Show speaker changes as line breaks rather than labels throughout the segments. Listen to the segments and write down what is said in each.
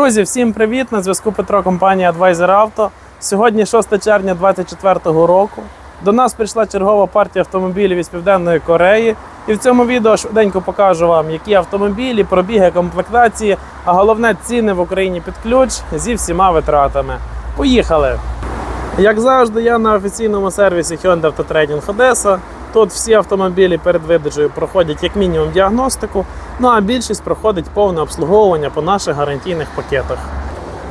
Друзі, всім привіт! На зв'язку Петро, компанія Advisor Auto. Сьогодні 6 червня 2024 року. До нас прийшла чергова партія автомобілів із Південної Кореї. І в цьому відео швиденько покажу вам, які автомобілі, пробіги, комплектації, а головне ціни в Україні під ключ зі всіма витратами. Поїхали! Як завжди, я на офіційному сервісі Hyundai Autotrading Одеса. Тут всі автомобілі перед видачею проходять як мінімум діагностику, ну а більшість проходить повне обслуговування по наших гарантійних пакетах.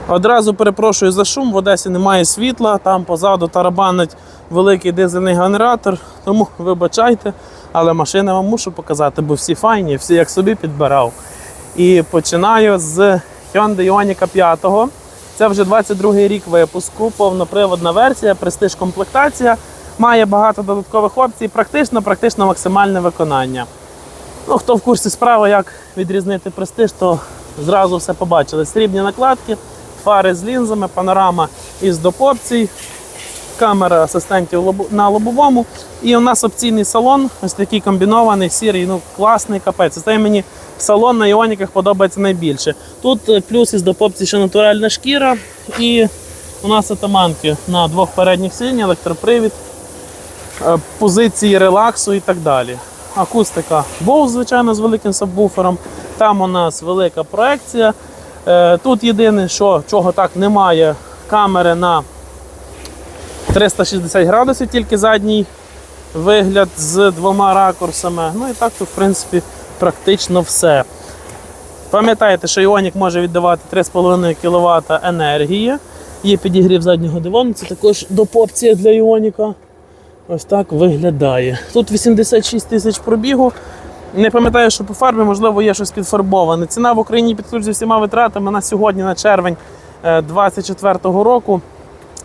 Одразу перепрошую за шум, в Одесі немає світла, там позаду тарабанить великий дизельний генератор, тому вибачайте, але машини вам мушу показати, бо всі файні, всі як собі підбирав. І починаю з Hyundai Ioniq 5. Це вже 22-й рік випуску, повноприводна версія, престиж комплектація. Має багато додаткових опцій, практично, практично максимальне виконання. Ну, хто в курсі справи, як відрізнити престиж, то зразу все побачили. Срібні накладки, фари з лінзами, панорама із допопцій, камера асистентів на лобовому. І у нас опційний салон, ось такий комбінований, сірий, ну класний капець. Це мені салон на іоніках подобається найбільше. Тут е, плюс із допопції ще натуральна шкіра. І у нас атаманки на двох передніх сидінь, електропривід, позиції релаксу і так далі. Акустика Bose, звичайно, з великим сабвуфером. Там у нас велика проекція. Е, Тут єдине, що чого так немає, камери на 360 градусів, тільки задній вигляд з двома ракурсами. Ну і так тут, в принципі, практично все. Пам'ятаєте, що Іонік може віддавати 3,5 кВт енергії. Є підігрів заднього дивану, це також допопція для Іоніка. Ось так виглядає. Тут 86 тисяч пробігу. Не пам'ятаю, що по фарбі, можливо, є щось підфарбоване. Ціна в Україні під всіма витратами на сьогодні, на червень 2024 року.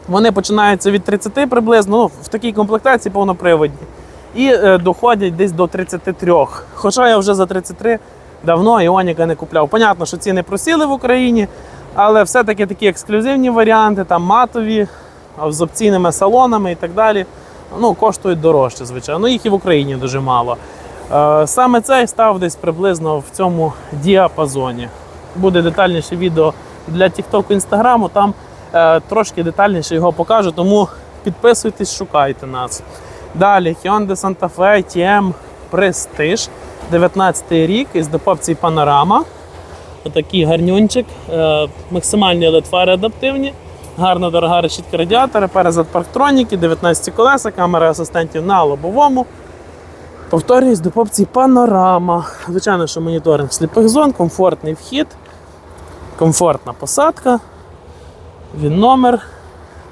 Вони починаються від 30 приблизно, ну, в такій комплектації повноприводні. І е, доходять десь до 33. Хоча я вже за 33 давно Іоніка не купляв. Понятно, що ціни просіли в Україні, але все-таки такі ексклюзивні варіанти, там матові, з опційними салонами і так далі. Ну, коштують дорожче, звичайно. Ну, їх і в Україні дуже мало. Е, Саме цей став десь приблизно в цьому діапазоні. Буде детальніше відео для TikTok і Instagram, там е, трошки детальніше його покажу, тому підписуйтесь, шукайте нас. Далі Hyundai Santa Fe TM Prestige, 19 рік із допопції Панорама. Отакий гарнюнчик, е, максимальні LED-фари адаптивні, гарна дорога решітка радіатора, перезад парктроніки, 19 колеса, камера асистентів на лобовому. Повторююсь, до опції панорама. Звичайно, що моніторинг сліпих зон, комфортний вхід, комфортна посадка, він номер.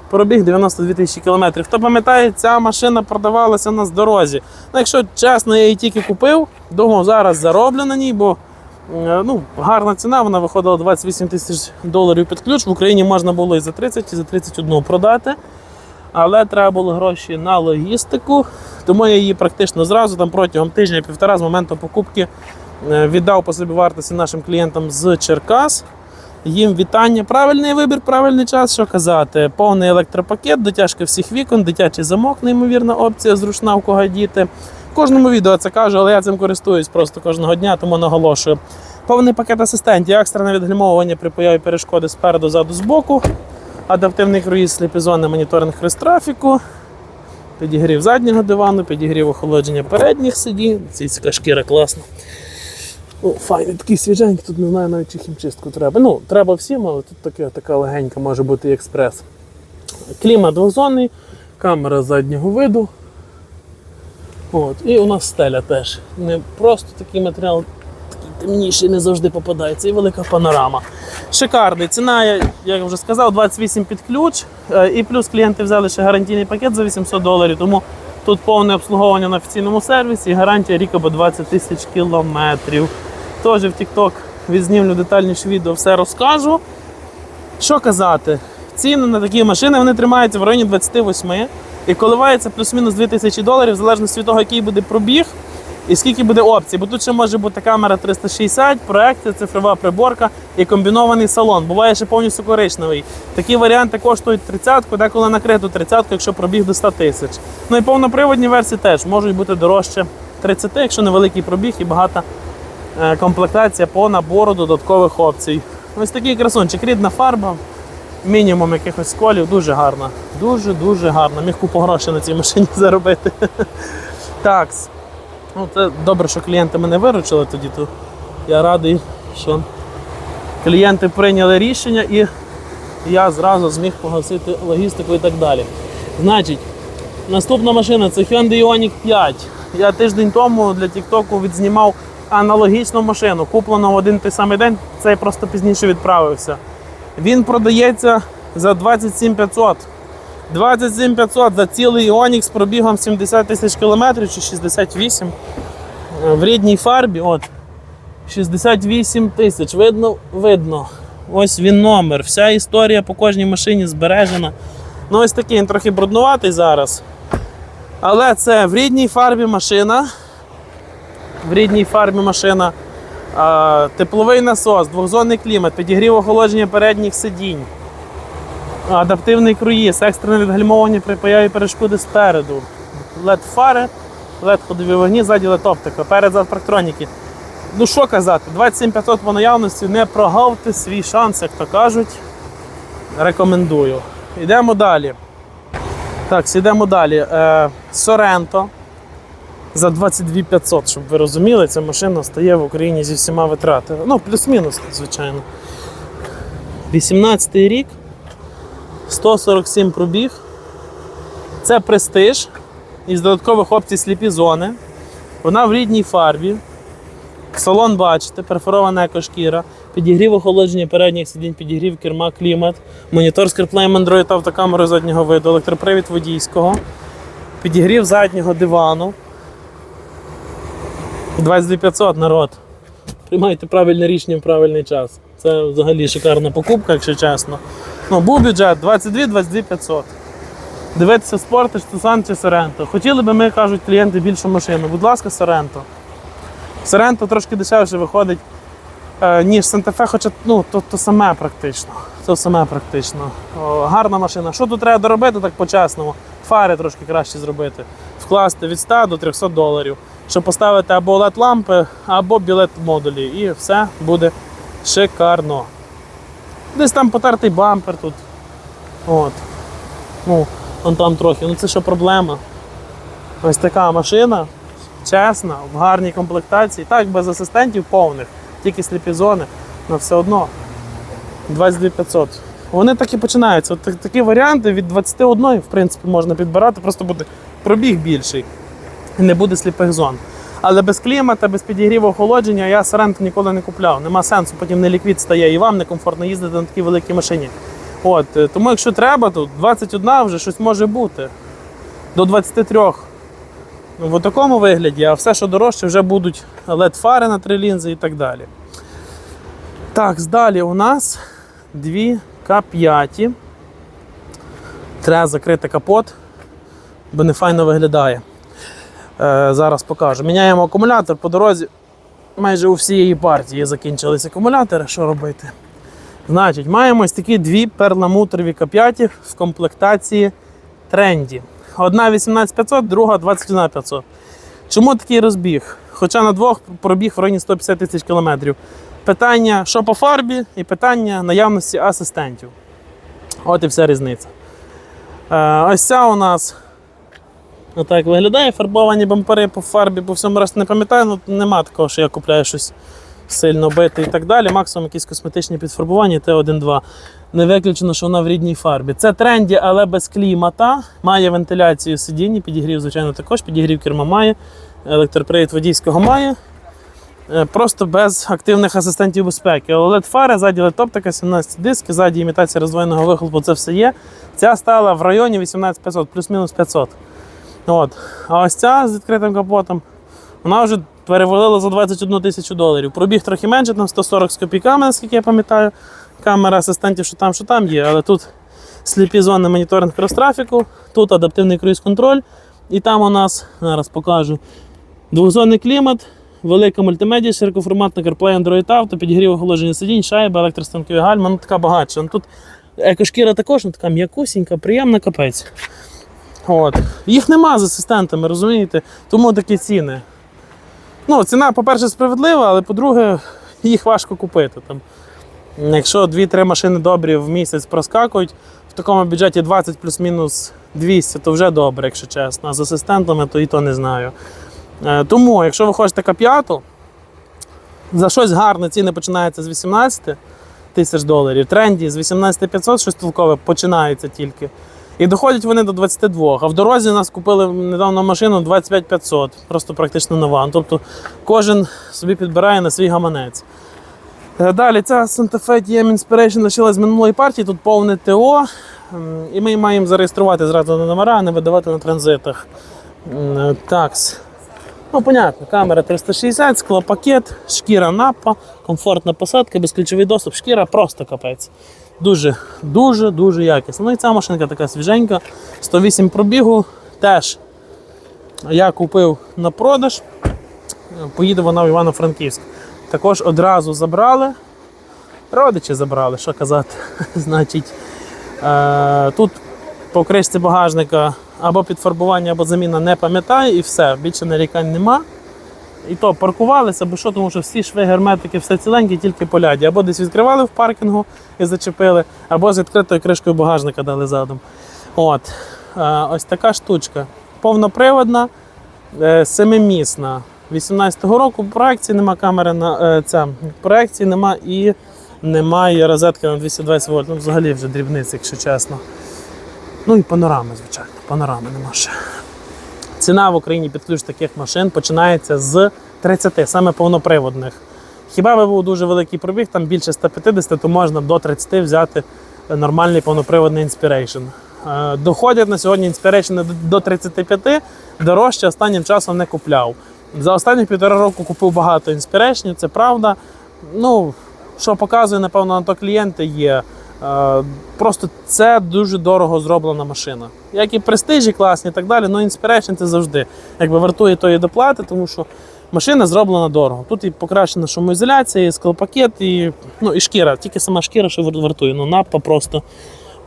Пробіг 92 тисячі кілометрів. Хто пам'ятає, ця машина продавалася на дорозі. Ну, якщо чесно, я її тільки купив, думав, зараз зароблю на ній, бо ну, гарна ціна, вона виходила 28 тисяч доларів під ключ. В Україні можна було і за 30, і за 31 продати. Але треба було гроші на логістику, тому я її практично зразу там протягом тижня-півтора з моменту покупки е, віддав по собі вартості нашим клієнтам з Черкас. Їм вітання. Правильний вибір, правильний час, що казати. Повний електропакет, дотяжка всіх вікон, дитячий замок, неймовірна опція, зручна в кого діти. Кожному відео це кажу, але я цим користуюсь просто кожного дня, тому наголошую. Повний пакет асистентів, екстрене відгальмовування при появі перешкоди спереду, ззаду, збоку, адаптивний круїз, сліпізони, моніторинг трафіку, підігрів заднього дивану, підігрів охолодження передніх сидінь. Ціська шкіра класна. Ну, файний такий свіженький, тут не знаю навіть чи хімчистку треба. Ну, треба всім, але тут таке, така легенька може бути і експрес. Клімат двохзонний, камера заднього виду. От. І у нас стеля теж. Не просто такий матеріал, такий темніший, не завжди попадається. І велика панорама. Шикарний. Ціна, я- як вже сказав, 28 під ключ. Е, І плюс клієнти взяли ще гарантійний пакет за 800 доларів. Тому тут повне обслуговування на офіційному сервісі і гарантія рік або 20 тисяч кілометрів. Теж в TikTok відзнімлю детальніше відео, все розкажу. Що казати? Ціни на такі машини вони тримаються в районі 28 і коливаються плюс-мінус 2000 доларів, в залежності від того, який буде пробіг і скільки буде опцій. Бо тут ще може бути камера 360, проекція, цифрова приборка і комбінований салон. Буває ще повністю коричневий. Такі варіанти коштують 30-ку, деколи накриту 30-ку, якщо пробіг до 100 тисяч. Ну і повноприводні версії теж можуть бути дорожче 30, якщо невеликий пробіг і багата е, комплектація по набору додаткових опцій. Ось такий красунчик, рідна фарба, мінімум якихось сколів, дуже гарна. Дуже-дуже гарна. Міг купу грошей на цій машині заробити. Так. Ну, це добре, що клієнти мене виручили тоді, то я радий, що клієнти прийняли рішення і я зразу зміг погасити логістику і так далі. Значить, наступна машина це Hyundai Ioniq 5. Я тиждень тому для TikTok відзнімав аналогічну машину, куплену в один той самий день, цей просто пізніше відправився. Він продається за 27 500. 27 500 за цілий Ioniq з пробігом 70 тисяч кілометрів чи 68 Е, в рідній фарбі. От, 68 тисяч. Видно, видно. Ось він номер. Вся історія по кожній машині збережена. Ну, ось такий він трохи бруднуватий зараз. Але це в рідній фарбі машина. В рідній фарбі машина. Тепловий насос, двохзонний клімат, підігрів охолодження передніх сидінь. Адаптивний круїз, екстрене відгальмовування при появі перешкоди спереду. led фари, led ходові вогні, ззаді LED оптика, перед парктроніки. Ну що казати, 27500 по наявності, не прогавте свій шанс, як то кажуть. Рекомендую. Йдемо далі. Так, йдемо далі. Е, Соренто за 22 500, щоб ви розуміли, ця машина стає в Україні зі всіма витратами. Ну, плюс-мінус, звичайно. 18 рік, 147 пробіг. Це престиж із додаткових опцій сліпі зони. Вона в рідній фарбі. Салон бачите, перфорована екошкіра, підігрів охолодження передніх сидінь, підігрів керма, клімат, монітор з CarPlay, Android автокамерою заднього виду, електропривід водійського, підігрів заднього дивану. 22500 народ. Приймайте правильне рішення в правильний час. Це взагалі шикарна покупка, якщо чесно. Ну, був бюджет 22-22 500. Дивитися спорти, Тусан чи Соренто. Хотіли би ми, кажуть клієнти, більшу машину. Будь ласка, Соренто. Соренто трошки дешевше виходить, е, ніж Санта-Фе, хоча ну, то, то саме практично. То саме практично. О, гарна машина. Що тут треба доробити, так по-чесному? Фари трошки краще зробити. Вкласти від 100 до 300 доларів, щоб поставити або led лампи, або білет модулі. І все буде шикарно. Десь там потертий бампер тут. От. Ну, вон там трохи. Ну це що проблема? Ось така машина, чесна, в гарній комплектації. Так, без асистентів повних, тільки сліпі зони, але все одно 22 500. Вони так і починаються. От такі варіанти від 21 в принципі, можна підбирати, просто буде пробіг більший не буде сліпих зон. Але без клімата, без підігріву охолодження я Соренто ніколи не купляв. Нема сенсу, потім не ліквід стає і вам некомфортно їздити на такій великій машині. От, е, тому якщо треба, то 21 вже щось може бути. До 23. Ну, в такому вигляді, а все, що дорожче, вже будуть LED-фари на три лінзи і так далі. Так, далі у нас дві К5. Треба закрити капот, бо не файно виглядає. Е, зараз покажу. Міняємо акумулятор по дорозі. Майже у всієї партії закінчились акумулятори. Що робити? Значить, маємо ось такі дві перламутрові К5 в комплектації тренді. Одна 18500, друга 21500. Чому такий розбіг? Хоча на двох пробіг в районі 150 тисяч кілометрів. Питання, що по фарбі, і питання наявності асистентів. От і вся різниця. Е, ось ця у нас отак виглядає. Фарбовані бампери по фарбі, по всьому решті не пам'ятаю, ну нема такого, що я купляю щось сильно бите і так далі. Максимум якісь косметичні підфарбування Т1-2. Не виключено, що вона в рідній фарбі. Це тренді, але без клімата. Має вентиляцію сидіння, підігрів, звичайно, також, підігрів керма має, електропривід водійського має. Е, Просто без активних асистентів безпеки. led фари ззаді LED оптика, 17 диски, ззаді імітація роздвоєного вихлопу, це все є. Ця стала в районі 18500, плюс-мінус 500. От. А ось ця з відкритим капотом, вона вже перевалила за 21 тисячу доларів. Пробіг трохи менше, там 140 з копійками, наскільки я пам'ятаю. Камера асистентів, що там, що там є, але тут сліпі зони моніторинг крос-трафіку, тут адаптивний круїз-контроль. І там у нас, зараз покажу, двохзонний клімат, велика мультимедіа, широкоформатна CarPlay Android Auto, підігрів охолодження сидінь, шайба, електростанкові гальма, ну така багатша. Ну, тут екошкіра також ну, така м'якусінька, приємна капець. От. Їх нема з асистентами, розумієте? Тому такі ціни. Ну, ціна, по-перше, справедлива, але по-друге, їх важко купити. Там Якщо 2-3 машини добрі в місяць проскакують, в такому бюджеті 20 плюс-мінус 200, то вже добре, якщо чесно. А з асистентами, то і то не знаю. Е, Тому, якщо ви хочете кап'яту, за щось гарне ціни починаються з 18 тисяч доларів. Тренді з 18 500 щось толкове починається тільки. І доходять вони до 22. А в дорозі нас купили недавно машину 25 500, просто практично нова. Ну, Тобто кожен собі підбирає на свій гаманець. Е, Далі ця Santa Fe TM Inspiration лишилась з минулої партії, тут повне ТО. І ми маємо зареєструвати зразу на номера, а не видавати на транзитах. Такс. Ну, понятно, камера 360, склопакет, шкіра напа, комфортна посадка, безключовий доступ, шкіра просто капець. Дуже, дуже, дуже якісно. Ну і ця машинка така свіженька, 108 пробігу. Теж я купив на продаж. Поїде вона в Івано-Франківськ. Також одразу забрали. Родичі забрали, що казати. Значить, е, тут по кришці багажника або підфарбування, або заміна не пам'ятаю, і все, більше нарікань нема. І то паркувалися, бо що, тому що всі шви герметики, все ціленькі, тільки поляді. Або десь відкривали в паркінгу і зачепили, або з відкритою кришкою багажника дали задом. От. Е, ось така штучка. Повноприводна, е, семимісна. 18-го року проекції нема камери на е, ця, проекції нема і немає розетки на 220 вольт. Ну, взагалі вже дрібниці, якщо чесно. Ну і панорами, звичайно. Панорами нема ще. Ціна в Україні під ключ таких машин починається з 30, саме повноприводних. Хіба би був дуже великий пробіг, там більше 150, то можна до 30 взяти нормальний повноприводний Inspiration. Е, Доходять на сьогодні Inspiration до- до 35, дорожче останнім часом не купляв. За останні півтора року купив багато Inspiration, це правда. Ну, що показує, напевно, на то клієнти є. Е, Просто це дуже дорого зроблена машина. Як і престижі класні і так далі, але Inspiration це завжди якби вартує тої доплати, тому що машина зроблена дорого. Тут і покращена шумоізоляція, і склопакет, і, ну, і шкіра. Тільки сама шкіра, що вартує. Ну, напа просто.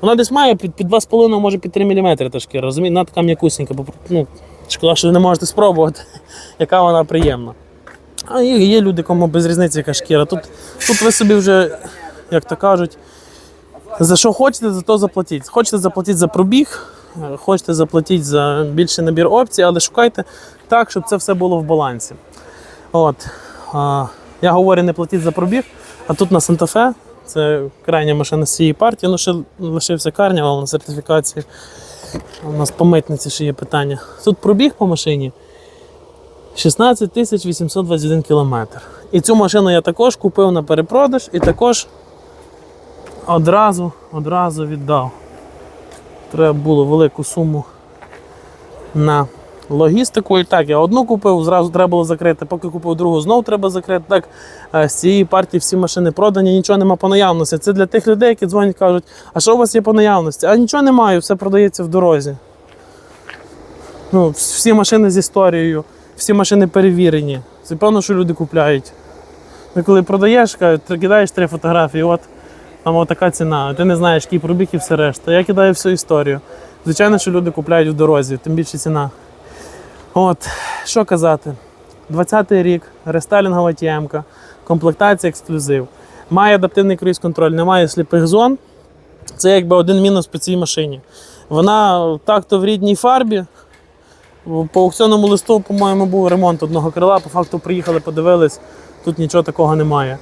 Вона десь має під, під 2,5, може під 3 мм та шкіра. Розумієте, вона така м'якусенька. бо, Ну, шкода, що ви не можете спробувати, яка вона приємна. А є люди, кому без різниці яка шкіра. Тут, тут ви собі вже, як то кажуть, за що хочете, за то заплатіть. Хочете заплатити за пробіг, хочете заплатити за більший набір опцій, але шукайте так, щоб це все було в балансі. От. Я говорю, не платіть за пробіг, а тут на Санта-Фе, це крайня машина з цієї партії, ну ще лишився карнівал на сертифікації. У нас по митниці ще є питання. Тут пробіг по машині 16 тисяч 821 кілометр. І цю машину я також купив на перепродаж і також одразу, одразу віддав. Треба було велику суму на логістику. І так, я одну купив, зразу треба було закрити. Поки купив другу, знову треба закрити. Так, е, з цієї партії всі машини продані, нічого нема по наявності. Це для тих людей, які дзвонять кажуть, а що у вас є по наявності? А нічого немає, все продається в дорозі. Ну, всі машини з історією, всі машини перевірені. Це певно, що люди купляють. Ти коли продаєш, кажуть, кидаєш три фотографії, от там така ціна, ти не знаєш, який пробіг і все решта. Я кидаю всю історію. Звичайно, що люди купляють в дорозі, тим більше ціна. От, що казати. 20-й рік, рестайлінгова тємка, комплектація ексклюзив. Має адаптивний круїз-контроль, немає сліпих зон. Це якби один мінус по цій машині. Вона так-то в рідній фарбі. По аукціонному листу, по-моєму, був ремонт одного крила. По факту приїхали, подивились, тут нічого такого немає.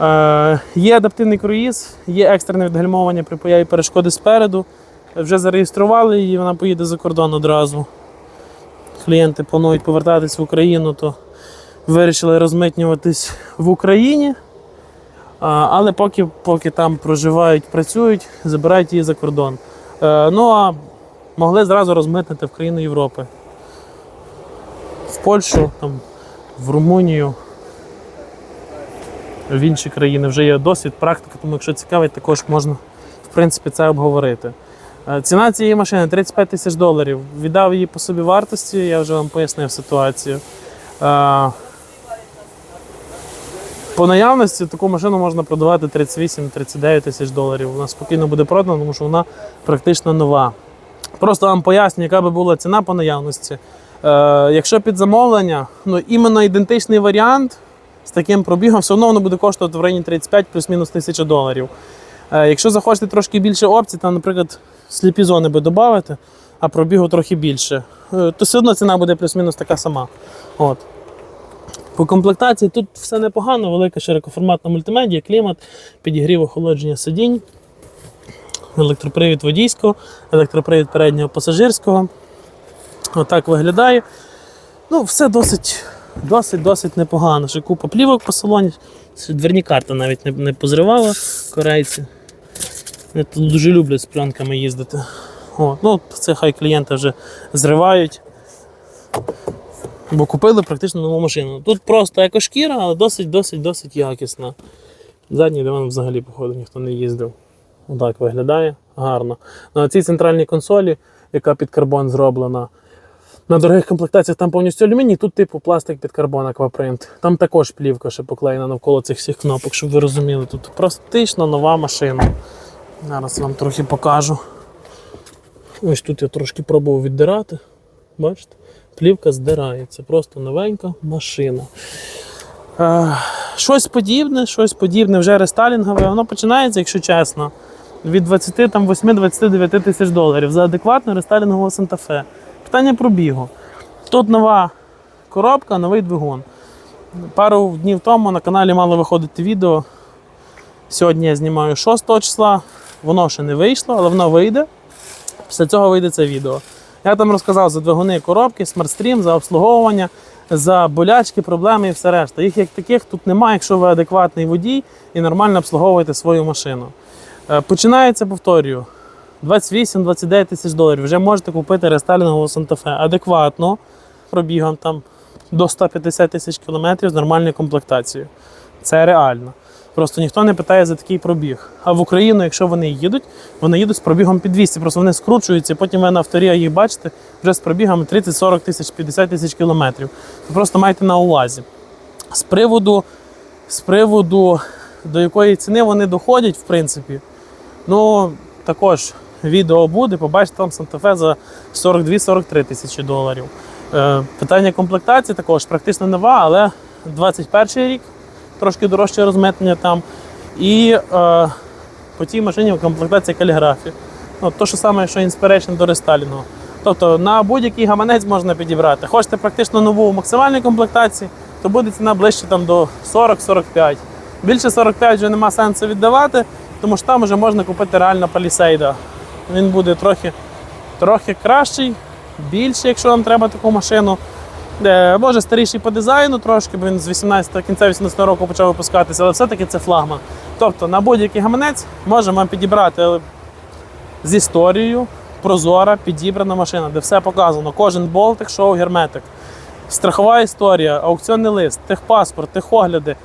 Е, є адаптивний круїз, є екстрене відгальмовування при появі перешкоди спереду. Вже зареєстрували її, вона поїде за кордон одразу. Клієнти планують повертатись в Україну, то вирішили розмитнюватись в Україні. Але поки, поки там проживають, працюють, забирають її за кордон. Е, ну а могли зразу розмитнити в країни Європи. В Польщу, там, в Румунію, в інші країни вже є досвід, практика, тому якщо цікавить, також можна в принципі, це обговорити. Е, Ціна цієї машини 35 тисяч доларів. Віддав її по собі вартості, я вже вам пояснив ситуацію. Е, По наявності таку машину можна продавати 38-39 тисяч доларів. Вона спокійно буде продана, тому що вона практично нова. Просто вам поясню, яка би була ціна по наявності. Е, якщо під замовлення, ну іменно ідентичний варіант з таким пробігом, все одно воно буде коштувати в районі 35 плюс-мінус тисяча доларів. Е, Якщо захочете трошки більше опцій, там, наприклад, сліпі зони би додати, а пробігу трохи більше, е, то все одно ціна буде плюс-мінус така сама. От. По комплектації тут все непогано, велика широкоформатна мультимедія, клімат, підігрів охолодження сидінь, електропривід водійського, електропривід переднього пасажирського. Отак виглядає. Ну, все досить, досить, досить непогано. Ще купа плівок по салоні. Дверні карти навіть не, не позривала корейці. Вони тут дуже люблять з пленками їздити. От. Ну, це хай клієнти вже зривають. Бо купили практично нову машину. Тут просто екошкіра, але досить, досить, досить якісна. Задній диван взагалі, походу, ніхто не їздив. Отак виглядає гарно. На цій центральній консолі, яка під карбон зроблена. На дорогих комплектаціях там повністю алюміній, тут типу пластик під карбон аквапринт. Там також плівка ще поклеєна навколо цих всіх кнопок, щоб ви розуміли. Тут практично нова машина. Зараз вам трохи покажу. Ось тут я трошки пробував віддирати. Бачите? Плівка здирається. Просто новенька машина. Е, щось подібне, щось подібне, вже рестайлінгове. Воно починається, якщо чесно, від 28-29 тисяч доларів за адекватну рестайлінгового Санта-Фе. Питання пробігу. Тут нова коробка, новий двигун. Пару днів тому на каналі мало виходити відео. Сьогодні я знімаю 6 числа. Воно ще не вийшло, але воно вийде. Після цього вийде це відео. Я там розказав за двигуни коробки, смартстрім, за обслуговування, за болячки, проблеми і все решта. Їх як таких тут немає, якщо ви адекватний водій і нормально обслуговуєте свою машину. Е, Починається, повторюю, 28-29 тисяч доларів. Вже можете купити рестайлінгового Санта-Фе адекватно, пробігом там до 150 тисяч кілометрів з нормальною комплектацією. Це реально. Просто ніхто не питає за такий пробіг. А в Україну, якщо вони їдуть, вони їдуть з пробігом під 200, просто вони скручуються, і потім ви на авторія їх бачите вже з пробігами 30-40 тисяч, 50 тисяч кілометрів. Ви просто маєте на увазі. З приводу, з приводу до якої ціни вони доходять, в принципі, ну також відео буде, побачите там Санта-Фе за 42-43 тисячі доларів. Е, питання комплектації також практично нова, але 21 рік трошки дорожче розмитнення там. І е, по тій машині комплектація каліграфії. Ну, то, що саме, що Inspiration до рестайлінгу. Тобто на будь-який гаманець можна підібрати. Хочете практично нову в максимальній комплектації, то буде ціна ближче там, до 40-45. Більше 45 вже нема сенсу віддавати, тому що там вже можна купити реально палісейда. Він буде трохи, трохи кращий, більший, якщо вам треба таку машину. Е, Може старіший по дизайну трошки, бо він з 18 кінця 18 року почав випускатися, але все-таки це флагман. Тобто на будь-який гаманець можемо підібрати з історією, прозора, підібрана машина, де все показано. Кожен болтик, шоу, герметик. Страхова історія, аукціонний лист, техпаспорт, техогляди,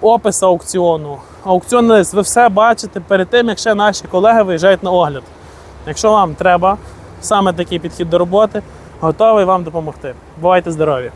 опис аукціону, аукціонний лист. Ви все бачите перед тим, як ще наші колеги виїжджають на огляд. Якщо вам треба саме такий підхід до роботи, готовий вам допомогти. Бувайте здорові!